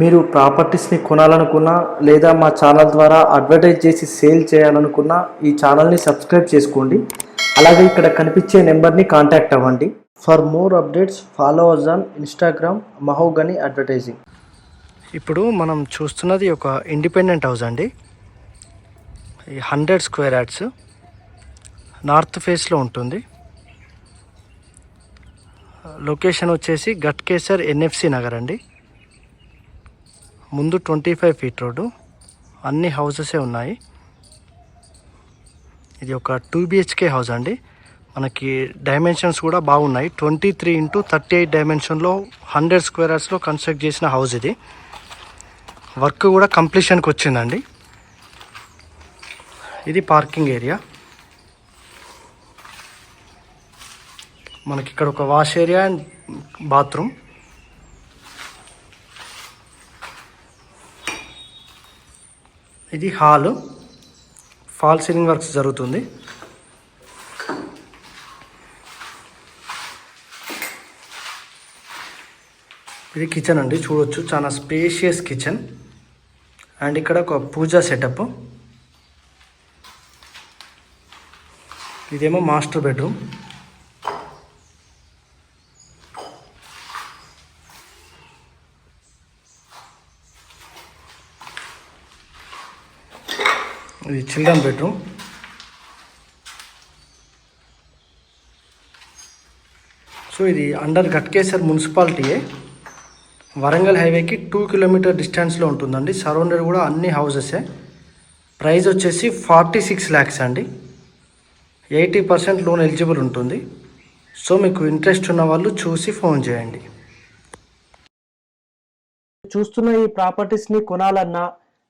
మీరు ప్రాపర్టీస్ని కొనాలనుకున్నా లేదా మా ఛానల్ ద్వారా అడ్వర్టైజ్ చేసి సేల్ చేయాలనుకున్నా ఈ ఛానల్ని సబ్స్క్రైబ్ చేసుకోండి. అలాగే ఇక్కడ కనిపించే నెంబర్ని కాంటాక్ట్ అవ్వండి. For more updates follow us on Instagram Mahogany advertising ఇప్పుడు మనం చూస్తున్నది ఒక ఇండిపెండెంట్ హౌస్ అండి. ఈ హండ్రెడ్ స్క్వేర్ యాడ్స్ నార్త్ ఫేస్లో ఉంటుంది. లొకేషన్ వచ్చేసి గట్కేసర్ ఎన్ఎఫ్సి నగర్ అండి. ముందు ట్వంటీ ఫైవ్ ఫీట్ రోడ్డు. అన్ని హౌసెసే ఉన్నాయి. ఇది ఒక టూ బిహెచ్కే హౌస్ అండి. మనకి డైమెన్షన్స్ కూడా బాగున్నాయి. Twenty three into thirty eight డైమెన్షన్లో hundred square యార్డ్స్లో కన్స్ట్రక్ట్ చేసిన హౌస్ ఇది. వర్క్ కూడా కంప్లీషన్కి వచ్చిందండి. ఇది పార్కింగ్ ఏరియా. మనకి ఇక్కడ ఒక వాష్ ఏరియా అండ్ బాత్రూమ్. ఇది హాల్. ఫాల్ సీలింగ్ వర్క్స్ జరుగుతుంది. ఇది కిచెన్ అండి చూడొచ్చు. చాలా స్పేషియస్ కిచెన్ అండ్ ఇక్కడ ఒక పూజా సెటప్ ఇదేమో మాస్టర్ బెడ్రూమ్ ఇది చిల్డ్రన్ బెడ్రూమ్. సో ఇది అండర్ ఘట్కేశ్వర్ మున్సిపాలిటీయే. వరంగల్ హైవేకి టూ కిలోమీటర్ డిస్టెన్స్లో ఉంటుందండి. సరౌండెడ్ కూడా అన్ని హౌసెసే. ప్రైస్ వచ్చేసి ఫార్టీ సిక్స్ ల్యాక్స్ అండి. ఎయిటీ పర్సెంట్ లోన్ ఎలిజిబుల్ ఉంటుంది. సో మీకు ఇంట్రెస్ట్ ఉన్న వాళ్ళు చూసి ఫోన్ చేయండి. చూస్తున్న ఈ ప్రాపర్టీస్ని కొనాలన్నా